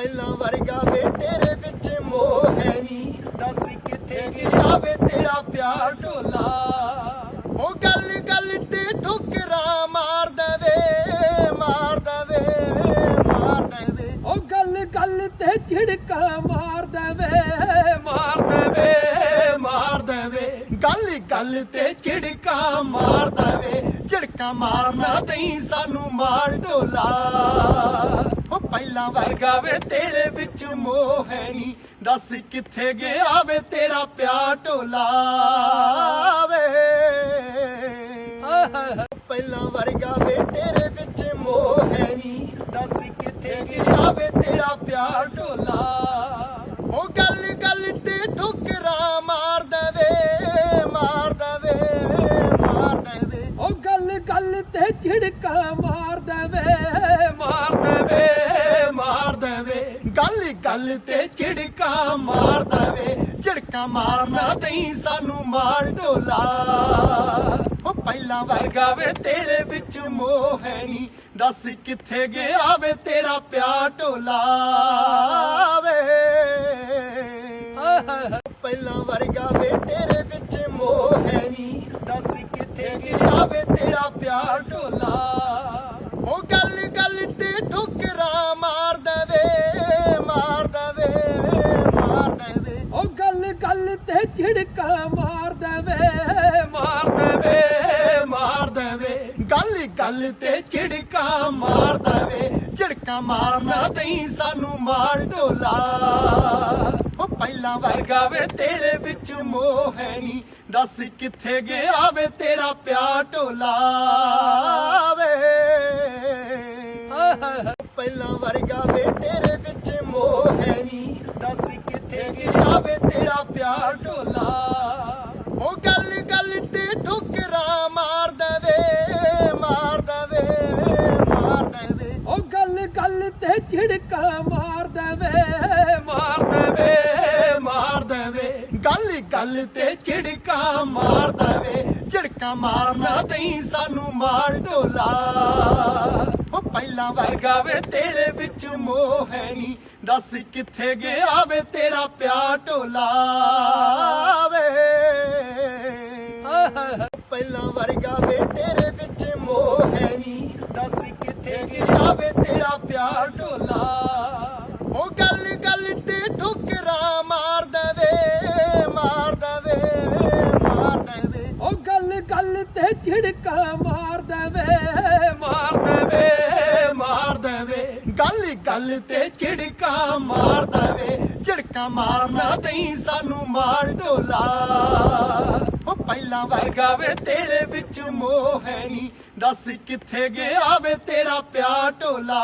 ਪਹਿਲਾਂ ਵਰਗਾ ਵੇ ਤੇਰੇ ਵਿੱਚ ਮੋਹ ਹੈ ਨੀ ਦੱਸ ਕਿੱਥੇ ਗਿਆ ਵੇ ਤੇਰਾ ਪਿਆਰ ਢੋਲਾ। ਉਹ ਗੱਲ ਗੱਲ ਤੇ ਠੁਕਰਾ ਮਾਰ ਦੇਵੇ ਮਾਰ ਦੇਵੇ ਮਾਰ ਦੇਵੇ। ਉਹ ਗੱਲ ਗੱਲ ਤੇ ਝਿੜਕਾ ਮਾਰ ਦੇਵੇ ਮਾਰ ਦੇਵੇ ਮਾਰ ਦੇਵੇ। ਗੱਲ ਗੱਲ ਤੇ ਝਿੜਕਾ ਮਾਰ ਦੇਵੇ ਝਿੜਕਾ ਮਾਰਨਾ ਤਈ ਸਾਨੂੰ ਮਾਰ ਢੋਲਾ। ਪਹਿਲਾਂ ਵਰਗਾ ਵੇ ਤੇਰੇ ਵਿੱਚ ਮੋਹ ਹੈ ਨੀ। ਦੱਸ ਕਿੱਥੇ ਗਿਆ ਵੇ ਤੇਰਾ ਪਿਆਰ ਢੋਲਾ ਵੇ। ਪਹਿਲਾਂ ਵਰਗਾ ਵੇ ਤੇਰੇ ਵਿੱਚ ਮੋਹ ਹੈ ਨੀ। ਦੱਸ ਕਿੱਥੇ ਗਿਆ ਵੇ ਤੇਰਾ ਪਿਆਰ ਢੋਲਾ। ਉਹ ਗੱਲ ਗੱਲ ਤੇ ਠੁਕਰਾ ਮਾਰ ਦੇਵੇ ਮਾਰ ਦੇਵੇ ਮਾਰ ਦੇਵੇ। ਉਹ ਗੱਲ ਗੱਲ ਤੇ ਝਿੜਕਾ ਮਾਰ ਦੇਵੇ ਵੇ ਮਾਰ ਦੇਵੇ ਗੱਲ ਤੇ ਝਿੜਕਾ ਮਾਰ ਦੇਵੇ, ਝਿੜਕਾ ਮਾਰਨਾ ਤਈ ਸਾਨੂੰ ਮਾਰ ਢੋਲਾ ਉਹ ਪਹਿਲਾਂ ਵਰਗਾ ਵੇ ਤੇਰੇ ਵਿੱਚ ਮੋਹ ਹੈ ਨੀ, ਦੱਸ ਕਿੱਥੇ ਗਿਆ ਵੇ ਤੇਰਾ ਪਿਆਰ ਢੋਲਾ ਝਿੜਕਾ ਮਾਰ ਦੇਵੇ ਮਾਰ ਦੇਵੇ ਮਾਰ ਦੇਵੇ। ਗੱਲ ਗੱਲ ਤੇ ਝਿੜਕਾ ਮਾਰ ਦੇਵੇ। ਝਿੜਕਾ ਮਾਰਨਾ ਤਈ ਸਾਨੂੰ ਮਾਰ ਢੋਲਾ ਉਹ ਪਹਿਲਾਂ ਵਰਗਾ ਵੇ ਤੇਰੇ ਵਿੱਚ ਮੋਹ ਹੈ ਨੀ। ਦੱਸ ਕਿੱਥੇ ਗਿਆ ਵੇ ਤੇਰਾ ਪਿਆਰ ਢੋਲਾ ਵੇ। ਪਹਿਲਾਂ ਵਰਗਾ ਵੇ ਤੇਰੇ ਵਿੱਚ ਮੋਹ ਹੈ ਨੀ। ਦੱਸ ਕਿੱਥੇ ਗਿਆ ਵੇ ਤੇਰਾ ਮਾਰ ਦੇਵੇ ਮਾਰ ਦੇਵੇ। ਗੱਲ ਗੱਲ ਤੇ ਝਿੜਕਾ ਮਾਰ ਦੇਵੇ। ਝਿੜਕਾ ਮਾਰਨਾ ਤਈ ਸਾਨੂੰ ਮਾਰ ਢੋਲਾ ਉਹ ਪਹਿਲਾਂ ਵਰਗਾ ਵੇ ਤੇਰੇ ਵਿੱਚ ਮੋਹ ਹੈ ਨੀ। ਦੱਸ ਕਿੱਥੇ ਗਿਆ ਵੇ ਤੇਰਾ ਪਿਆਰ ਢੋਲਾ ਵੇ। ਪਹਿਲਾਂ ਵਰਗਾ ਵੇ ਤੇਰੇ ਵਿੱਚ ਮੋਹ ਹੈ ਨੀ। ਦੱਸ ਕਿੱਥੇ ਗਿਆ ਵੇ ਤੇਰਾ ਪਿਆਰ ਢੋਲਾ ਤੇ ਝਿੜਕਾ ਮਾਰ ਦੇਵੇ ਮਾਰ ਦੇਵੇ ਵੇ ਮਾਰ ਦੇਵੇ। ਗੱਲ ਗੱਲ ਤੇ ਝਿੜਕਾ ਮਾਰ ਦੇਵੇ। ਝਿੜਕਾ ਮਾਰਨਾ ਤਈ ਸਾਨੂੰ ਮਾਰ ਢੋਲਾ ਉਹ ਪਹਿਲਾਂ ਵਰਗਾ ਵੇ ਤੇਰੇ ਵਿੱਚ ਮੋਹ ਹੈ ਨੀ। ਦੱਸ ਕਿੱਥੇ ਗਿਆ ਵੇ ਤੇਰਾ ਪਿਆਰ ਢੋਲਾ